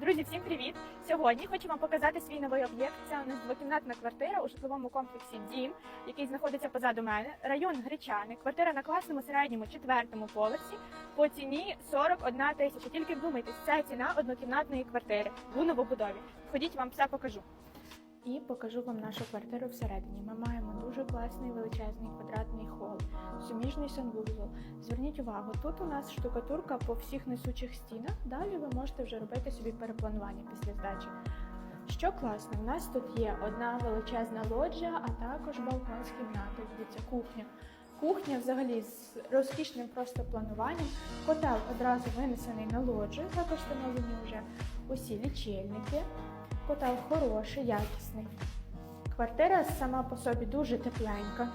Друзі, всім привіт! Сьогодні хочу вам показати свій новий об'єкт. Це у нас двокімнатна квартира у житловому комплексі Дім, який знаходиться позаду мене. Район Гречани. Квартира на класному середньому четвертому поверсі по ціні 41 тисяча. Тільки вдумайтесь, це ціна однокімнатної квартири у новобудові. Ходіть, вам все покажу. І покажу вам нашу квартиру всередині. Ми маємо дуже класний величезний квадратний хол, суміжний санвузол. Зверніть увагу, тут у нас штукатурка по всіх несучих стінах. Далі ви можете вже робити собі перепланування після здачі. Що класно, у нас тут є одна величезна лоджія, а також балкон з кімнатою. Дивіться, кухня. Кухня взагалі з розкішним просто плануванням. Котел одразу винесений на лоджію, також встановлені вже усі лічильники. Котел хороший, якісний. Квартира сама по собі дуже тепленька.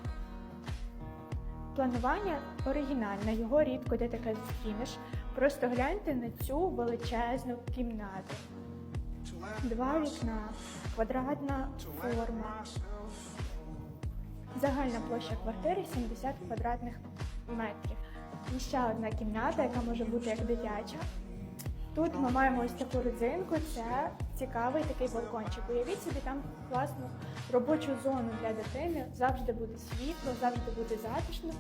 Планування оригінальне, його рідко де таке зустрінеш. Просто гляньте на цю величезну кімнату. Два вікна, квадратна форма. Загальна площа квартири 70 квадратних метрів. І ще одна кімната, яка може бути як дитяча. Тут ми маємо ось таку родзинку, це цікавий такий балкончик. Уявіть собі там класну робочу зону для дитини. Завжди буде світло, завжди буде затишно.